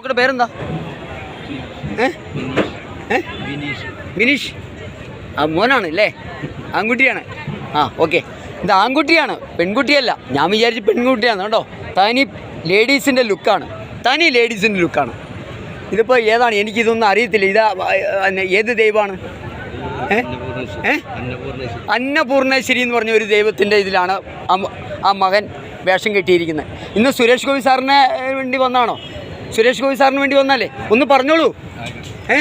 നോക്കട്ടെ പേരെന്താ? ബിനീഷ് ആ മോനാണ് അല്ലേ ആൺകുട്ടിയാണ്. ആ ഓക്കെ. ഇത് ആൺകുട്ടിയാണ് പെൺകുട്ടിയല്ല. ഞാൻ വിചാരിച്ച് പെൺകുട്ടിയാണ് കേട്ടോ. തനി ലേഡീസിന്റെ ലുക്കാണ്. തനി ലേഡീസിന്റെ ലുക്കാണ്. ഇതിപ്പോൾ ഏതാണ്? എനിക്കിതൊന്നും അറിയത്തില്ല. ഇതാ ഏത് ദൈവമാണ്? ഏ? ഏ? അന്നപൂർണേശ്വരി. എന്ന് പറഞ്ഞ ഒരു ദൈവത്തിന്റെ ഇതിലാണ് ആ മകൻ വേഷം കെട്ടിയിരിക്കുന്നത്. ഇന്ന് സുരേഷ് ഗോപി സാറിനെ വേണ്ടി വന്നാണോ? സുരേഷ് ഗോപി സാറിന് വേണ്ടി വന്നാലേ? ഒന്ന് പറഞ്ഞോളൂ. ഏ?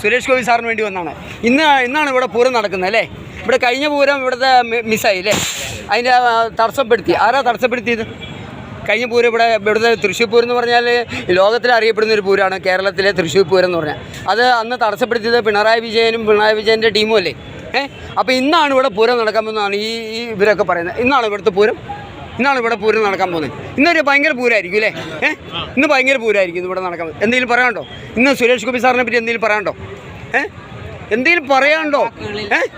സുരേഷ് ഗോപി സാറിന് വേണ്ടി വന്നാണ്. ഇന്ന് ഇന്നാണ് ഇവിടെ പൂരം നടക്കുന്നത് അല്ലേ? ഇവിടെ കഴിഞ്ഞ പൂരം ഇവിടുത്തെ മിസ്സായി അല്ലേ? അതിന്റെ തടസ്സപ്പെടുത്തി. ആരാ തടസ്സപ്പെടുത്തിയത്? കഴിഞ്ഞ പൂരം ഇവിടെ ഇവിടുത്തെ തൃശ്ശൂർ പൂരം എന്ന് പറഞ്ഞാൽ ലോകത്തിൽ അറിയപ്പെടുന്ന ഒരു പൂരമാണ് കേരളത്തിലെ തൃശ്ശൂർ പൂരം എന്ന് പറഞ്ഞാൽ. അത് അന്ന് തടസ്സപ്പെടുത്തിയത് പിണറായി വിജയനും പിണറായി വിജയന്റെ ടീമും അല്ലേ? ഏഹ് അപ്പോൾ ഇന്നാണ് ഇവിടെ പൂരം നടക്കാമെന്നാണ് ഈ ഈ ഇവരൊക്കെ പറയുന്നത്. ഇന്നാണ് ഇവിടുത്തെ പൂരം? ഇന്നാണ് ഇവിടെ പൂരം നടക്കാൻ പോകുന്നത്. ഇന്നൊരു ഭയങ്കര പൂരമായിരിക്കും അല്ലേ? ഏഹ് ഇന്ന് ഭയങ്കര പൂരമായിരിക്കും ഇത് ഇവിടെ നടക്കാൻ എന്തെങ്കിലും പറയാണ്ടോ ഇന്ന് സുരേഷ് ഗോപി സാറിനെ പറ്റി എന്തെങ്കിലും പറയാണ്ടോ ഏഹ് എന്തെങ്കിലും പറയാനുണ്ടോ? ഏഹ്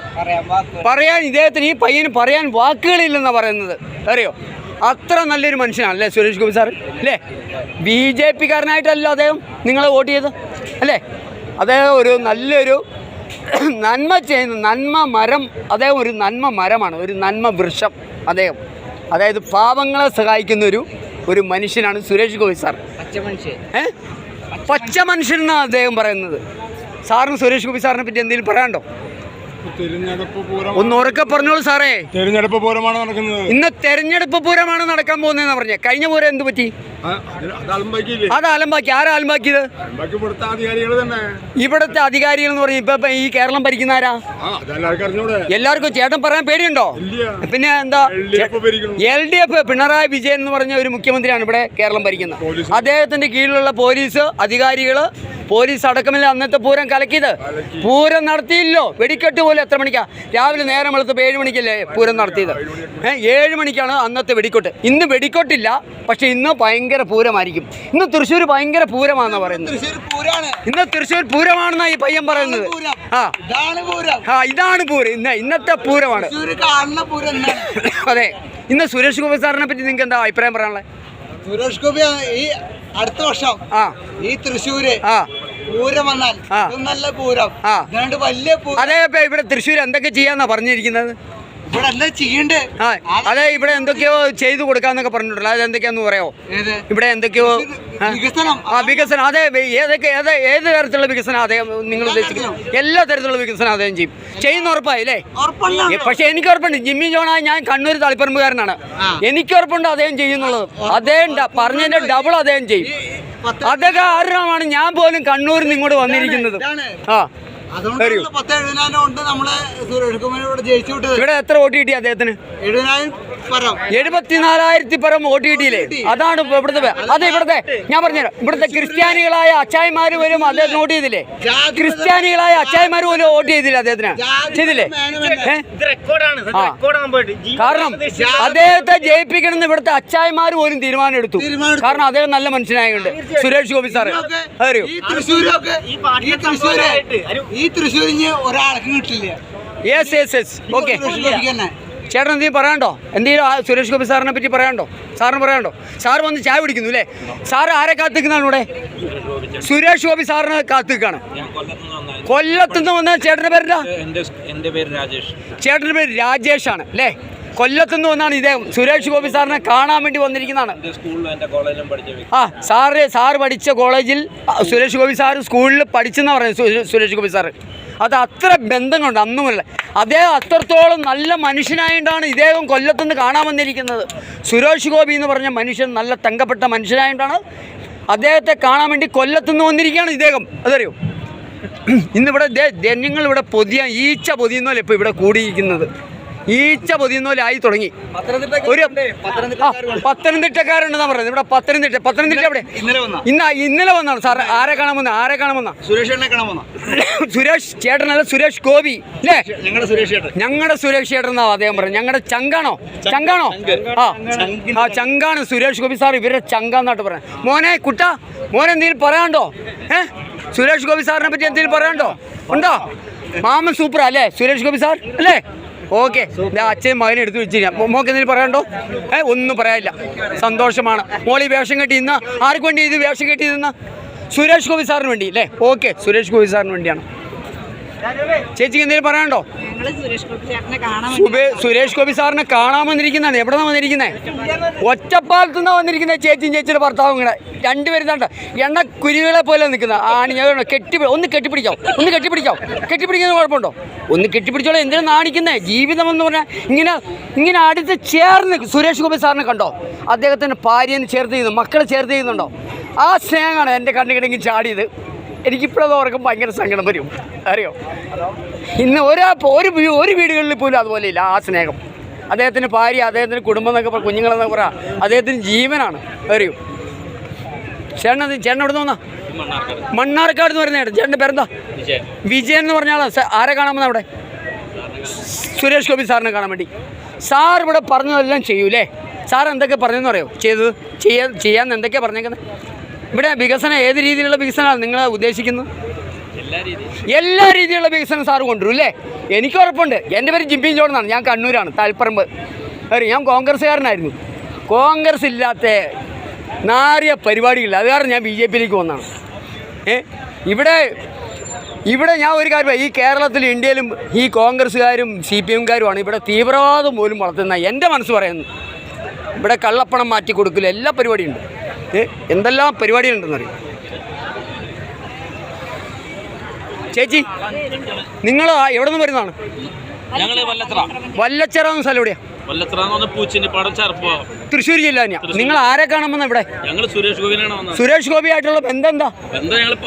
പറയാൻ ഇദ്ദേഹത്തിന് ഈ പയ്യന് പറയാൻ വാക്കുകളില്ലെന്നാണ് പറയുന്നത്. അറിയോ? അത്ര നല്ലൊരു മനുഷ്യനാണ് അല്ലേ സുരേഷ് ഗോപി സാർ അല്ലേ? ബി ജെ പിക്കാരനായിട്ടല്ലോ അദ്ദേഹം നിങ്ങളെ വോട്ട് ചെയ്ത് അല്ലേ? അദ്ദേഹം ഒരു നല്ലൊരു നന്മ ചെയ്യുന്ന നന്മ മരം അദ്ദേഹം ഒരു നന്മ മരമാണ് ഒരു നന്മ വൃക്ഷം അദ്ദേഹം. അതായത് പാവങ്ങളെ സഹായിക്കുന്ന ഒരു ഒരു മനുഷ്യനാണ് സുരേഷ് ഗോപി സാർ. പച്ച മനുഷ്യൻ എന്നാണ് അദ്ദേഹം പറയുന്നത്? സാറിന് സുരേഷ് ഗോപി സാറിനെ പറ്റി എന്തെങ്കിലും പൂരം ഒന്ന് ഉറക്കെ പറഞ്ഞോളൂ സാറേ. തെരഞ്ഞെടുപ്പ് പൂരമാണ് നടക്കുന്നത്. ഇന്ന് തെരഞ്ഞെടുപ്പ് പൂരമാണ് നടക്കാൻ പോകുന്നതെന്ന് പറഞ്ഞേ. കഴിഞ്ഞ പൂരം എന്ത് പറ്റി? അത് അലമ്പാക്കി. ആരാ അലമ്പാക്കിയത്? അലമ്പാക്കി ഇവിടുത്തെ അധികാരികൾ എന്ന് പറഞ്ഞ ഇപ്പൊ ഈ കേരളം ഭരിക്കുന്ന ആരാ? എല്ലാവർക്കും ചേട്ടൻ പറയാൻ പേടിയുണ്ടോ? പിന്നെ എന്താ? L D F ഭരിക്കണം L D F Pinarayi Vijayan എന്ന് പറഞ്ഞ ഒരു മുഖ്യമന്ത്രിയാണ് ഇവിടെ കേരളം ഭരിക്കുന്നത്. അദ്ദേഹത്തിന്റെ കീഴിലുള്ള പോലീസ് അധികാരികൾ പോലീസ് അടക്കമില്ല. അന്നത്തെ പൂരം കലക്കിയത്. പൂരം നടത്തിയില്ലോ. വെടിക്കെട്ട് പോലെ എത്ര മണിക്കാ? രാവിലെ നേരം വെളുത്തപ്പോൾ ഏഴ് മണിക്കല്ലേ പൂരം നടത്തിയത്? ഏഴ് മണിക്കാണ് അന്നത്തെ വെടിക്കെട്ട്. ഇന്ന് വെടിക്കെട്ടില്ല. പക്ഷെ ഇന്ന് ഭയങ്കര പൂരമായിരിക്കും. ഇന്ന് തൃശ്ശൂർ ഭയങ്കര പൂരമാണെന്ന് പറയുന്നത്. ഇന്ന് തൃശ്ശൂർ പൂരമാണെന്നാണ് ഈ പയ്യൻ പറയുന്നത്. ആ. ഇതാണ് പൂരം. ആ ഇതാണ് പൂരം. ഇന്ന് ഇന്നത്തെ പൂരമാണ്. അതെ. ഇന്ന് സുരേഷ് ഗോപി സാറിനെ പറ്റി നിങ്ങൾക്ക് എന്താ അഭിപ്രായം പറയാനുള്ളത്? സുരേഷ് ഗോപി ഈ അടുത്ത വർഷം ആ. ഈ തൃശ്ശൂര് ആ. പൂരം വന്നാൽ. നല്ല പൂരം. വലിയ അതെ ഇവിടെ തൃശ്ശൂർ എന്തൊക്കെ ചെയ്യാന്നാ പറഞ്ഞിരിക്കുന്നത് ഇവിടെ എന്താ ചെയ്യണ്ടേ? അതെ ഇവിടെ എന്തൊക്കെയോ ചെയ്തു കൊടുക്കാന്നൊക്കെ പറഞ്ഞിട്ടുണ്ടല്ലോ. അത് എന്തൊക്കെയാന്ന് പറയോ ഇവിടെ എന്തൊക്കെയോ ആ? വികസനം. അതെ ഏതൊക്കെ ഏത് ഏത് തരത്തിലുള്ള വികസനം അദ്ദേഹം നിങ്ങൾ ഉദ്ദേശിക്കുന്നു എല്ലാ തരത്തിലുള്ള വികസനം അദ്ദേഹം ചെയ്യും. ചെയ്യുന്ന ഉറപ്പായി അല്ലേ? ഉറപ്പല്ല. ഏ, പക്ഷെ എനിക്ക് ഉറപ്പുണ്ട്. ജിമ്മി ജോണായ ഞാൻ കണ്ണൂർ തളിപ്പറമ്പുകാരനാണ്. എനിക്ക് ഉറപ്പുണ്ട് അദ്ദേഹം ചെയ്യുന്നുള്ളത്. അദ്ദേഹം പറഞ്ഞതിന്റെ ഡബിൾ അദ്ദേഹം ചെയ്യും. അതൊക്കെ ആരാണ് ഞാൻ പോലും കണ്ണൂരിൽ നിന്ന് ഇങ്ങോട്ട് വന്നിരിക്കുന്നത്. ആ. അതുകൊണ്ടാണ് പത്ത് എഴുപതിനായിരം കൊണ്ട് നമ്മളെ സുരേഷ് കുമാർ ഇവിടെ ജയിച്ചു വിട്ടത്. ഇവിടെ എത്ര വോട്ട് കിട്ടി അദ്ദേഹത്തിന്? എഴുപതിനായിരം. എഴുപത്തിനാലായിരത്തി പരം വോട്ട് കിട്ടിയില്ലേ? അതാണ് ഇവിടുത്തെ അത് ഇവിടുത്തെ ഞാൻ പറഞ്ഞുതരാം. ഇവിടുത്തെ ക്രിസ്ത്യാനികളായ അച്ചായമാര് പോലും അദ്ദേഹത്തിന് വോട്ട് ചെയ്തില്ലേ? ക്രിസ്ത്യാനികളായ അച്ചായമാര് പോലും വോട്ട് ചെയ്തില്ല അദ്ദേഹത്തിന്? ചെയ്തില്ലേ? കാരണം അദ്ദേഹത്തെ ജയിപ്പിക്കണമെന്ന് ഇവിടുത്തെ അച്ചായമാർ പോലും തീരുമാനം എടുത്തു തീരുമാനമെടുത്തു. കാരണം അദ്ദേഹം നല്ല മനുഷ്യനായുണ്ട് സുരേഷ് ഗോപി സാറ്. അറിയോ ഈ തൃശ്ശൂരിന് ഒരാൾക്ക് കിട്ടില്ല. യെസ് യെസ് യെസ് ഓക്കെ ചേട്ടൻ എന്തെങ്കിലും പറയാണ്ടോ എന്തെങ്കിലും സുരേഷ് ഗോപി സാറിനെ പറ്റി പറയാണ്ടോ സാറിന് പറയാണ്ടോ സാർ വന്ന് ചായ പിടിക്കുന്നു അല്ലേ? സാർ ആരെ കാത്തിക്കുന്നതാണ് ഇവിടെ? സുരേഷ് ഗോപി സാറിനെ കാത്തിക്കാണ് കൊല്ലത്തുനിന്ന് വന്ന ചേട്ടന്റെ പേരെന്താ? എന്റെ പേര് രാജേഷ്. ആണ് അല്ലേ? കൊല്ലത്തുനിന്ന് വന്നാണ് ഇദ്ദേഹം സുരേഷ് ഗോപി സാറിനെ കാണാൻ വേണ്ടി വന്നിരിക്കുന്നതാണ്. ആ സാറ് സാറ് പഠിച്ച കോളേജിൽ സുരേഷ് ഗോപി സാറ് സ്കൂളിൽ പഠിച്ചെന്നാണ് പറയുന്നത് സുരേഷ് ഗോപി സാറ്. അത് അത്ര ബന്ധങ്ങളുണ്ട് അന്നുമല്ല അദ്ദേഹം അത്രത്തോളം നല്ല മനുഷ്യനായിട്ടാണ് ഇദ്ദേഹം കൊല്ലത്തുനിന്ന് കാണാൻ വന്നിരിക്കുന്നത്. സുരേഷ് ഗോപി എന്ന് പറഞ്ഞ മനുഷ്യൻ നല്ല തങ്കപ്പെട്ട മനുഷ്യനായിട്ടാണ് അദ്ദേഹത്തെ കാണാൻ വേണ്ടി കൊല്ലത്തുനിന്ന് വന്നിരിക്കുകയാണ് ഇദ്ദേഹം. അതറിയോ? ഇന്നിവിടെ ജനങ്ങൾ ഇവിടെ പൊതിയാൻ ഈച്ച പൊതിയുന്നല്ലേ ഇപ്പോൾ ഇവിടെ കൂടിയിരിക്കുന്നത്? ഈച്ച പൊതിയുന്നപോലെ ആയി തുടങ്ങി ഒരു പത്തനംതിട്ടക്കാരുണ്ടെന്നാ പറയുന്നത് ഇവിടെ പത്തനംതിട്ട പത്തനംതിട്ട എവിടെ? ഇന്ന ഇന്നലെ വന്നാണ് സാർ ആരെ കാണാൻ വന്ന? ആരെ കാണാൻ വന്ന? സുരേഷ് സുരേഷ് ചേട്ടനല്ല സുരേഷ് ഗോപി. അല്ലേ ഞങ്ങളുടെ സുരേഷ് ചേട്ടൻ. എന്നാ അദ്ദേഹം പറഞ്ഞു ഞങ്ങളുടെ ചങ്കാണോ? ചങ്കാണോ? ആ. ആ ചങ്കാണ് സുരേഷ് ഗോപി സാർ ഇവരുടെ ചങ്കാന്നാട്ട് പറയാം. മോനെ കുട്ട മോനെ എന്തെങ്കിലും പറയാണ്ടോ ഏ? സുരേഷ് ഗോപി സാറിനെ പറ്റി എന്തെങ്കിലും പറയാണ്ടോ ഉണ്ടോ? മാമൻ സൂപ്പറാ അല്ലേ സുരേഷ് ഗോപി സാർ അല്ലേ ഓക്കെ. അച്ഛൻ മകനെ എടുത്ത് വെച്ചിരിക്കാം മോക്ക് എന്തെങ്കിലും പറയാനുണ്ടോ? ഏ ഒന്നും പറയാനില്ല. സന്തോഷമാണ്. മോളി വേഷം കെട്ടി ഇന്ന് ആർക്ക് വേണ്ടി ഇത് വേഷം കെട്ടി നിന്ന്? സുരേഷ് ഗോപി സാറിന് വേണ്ടി അല്ലേ? ഓക്കെ സുരേഷ് ഗോപി സാറിന് വേണ്ടിയാണ്. ചേച്ചിക്ക് എന്തെങ്കിലും പറയാനുണ്ടോ? സുരേഷ് ഗോപി സാറിനെ കാണാൻ വന്നിരിക്കുന്നതാണ്. എവിടെ നിന്നാണ് വന്നിരിക്കുന്നത് ഒറ്റപ്പാലത്ത് നിന്നാണ് വന്നിരിക്കുന്നത് ചേച്ചിയും ചേച്ചിയുടെ ഭർത്താവും കൂടെ. രണ്ടുപേരും തണ്ട എണ്ണ കുരുവികളെ പോലെ നിൽക്കുന്ന ആണ്. ഞാൻ കെട്ടി ഒന്ന് കെട്ടിപ്പിടിക്കാം. ഒന്ന് കെട്ടിപ്പിടിക്കാം. കെട്ടിപ്പിടിക്കുന്ന കുഴപ്പമുണ്ടോ? ഒന്ന് കെട്ടിപ്പിടിച്ചോളൂ. എന്തിനാ നാണിക്കുന്നത് ജീവിതം എന്ന് പറഞ്ഞാൽ ഇങ്ങനെ ഇങ്ങനെ അടുത്ത് ചേർന്ന് സുരേഷ് ഗോപി സാറിനെ കണ്ടോ? അദ്ദേഹത്തിന്റെ ഭാര്യനെ ചേർത്ത് ചെയ്യുന്നു മക്കളെ ചേർത്ത് ചെയ്യുന്നുണ്ടോ? ആ സ്നേഹമാണ് എന്റെ കണ്ണുകിടങ്ങി ചാടിയത്. എനിക്കിപ്പോഴത് ഓർക്കും ഭയങ്കര സങ്കടം വരും. അറിയോ? ഇന്ന് ഒരാ ഒരു ഒരു വീടുകളിൽ പോലും അതുപോലെ ഇല്ല ആ സ്നേഹം. അദ്ദേഹത്തിന്റെ ഭാര്യ അദ്ദേഹത്തിന്റെ കുടുംബം എന്നൊക്കെ പറ കുഞ്ഞുങ്ങളെന്നൊക്കെ പറയാം അദ്ദേഹത്തിന് ജീവനാണ്. അറിയൂ? ചേട്ടൻ അത് ചേട്ടൻ എവിടെ നിന്ന് മണ്ണാർക്കാട് എന്ന് പറയുന്ന ചേട്ടൻ. ചേട്ടന്റെ പേരെന്താ? വിജയൻ. എന്ന് പറഞ്ഞാൽ ആരെ കാണാൻ അവിടെ? സുരേഷ് ഗോപി സാറിനെ കാണാൻ വേണ്ടി. സാർ ഇവിടെ പറഞ്ഞതെല്ലാം ചെയ്യൂലേ? സാർ എന്തൊക്കെ പറഞ്ഞെന്ന് പറയോ ചെയ്തത്? ചെയ്യാൻ ചെയ്യാൻ എന്തൊക്കെയാണ് പറഞ്ഞേക്കുന്നത് ഇവിടെ വികസനം ഏത് രീതിയിലുള്ള വികസനമാണ് നിങ്ങൾ ഉദ്ദേശിക്കുന്നത്? എല്ലാ രീതിയും എല്ലാ രീതിയിലുള്ള വികസനം സാറ് കൊണ്ടുവരും അല്ലേ എനിക്ക് ഉറപ്പുണ്ട്. എന്റെ പേര് ജിമ്പിൻ ജോൺ എന്നാണ് ഞാൻ കണ്ണൂരാണ് താൽപ്പറമ്പ് അറിയാം ഞാൻ കോൺഗ്രസ്സുകാരനായിരുന്നു. കോൺഗ്രസ് ഇല്ലാത്ത നാറിയ പരിപാടികളില്ല. അത് കാരണം ഞാൻ ബി ജെ പിയിലേക്ക് വന്നതാണ് ഏ ഇവിടെ ഇവിടെ ഞാൻ ഒരു കാര്യം ഈ കേരളത്തിലും ഇന്ത്യയിലും ഈ കോൺഗ്രസ്സുകാരും സി പി എംകാരുമാണ് ഇവിടെ തീവ്രവാദം പോലും വളർത്തുന്ന എന്റെ മനസ്സ് പറയുന്നത് ഇവിടെ കള്ളപ്പണം മാറ്റി കൊടുക്കില്ല എല്ലാ പരിപാടിയുണ്ട് ഏ എന്തെല്ലാം പരിപാടികളുണ്ടെന്നറിയും ചേച്ചി നിങ്ങൾ എവിടെ നിന്ന് വരുന്നതാണ്? വല്ലച്ചറ എന്ന സ്ഥലം എവിടെയാ? തൃശ്ശൂർ ജില്ല തന്നെയാ. നിങ്ങൾ ആരെ കാണുമെന്ന് ഇവിടെ? സുരേഷ് വന്നത്. സുരേഷ് ഗോപി ആയിട്ടുള്ള ബന്ധം എന്താ?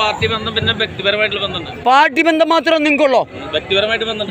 പാർട്ടി ബന്ധം പിന്നെ വ്യക്തിപരമായിട്ടുള്ള ബന്ധം പാർട്ടി ബന്ധം മാത്രം നിങ്ങൾക്കുള്ളോ? വ്യക്തിപരമായിട്ട് ബന്ധം.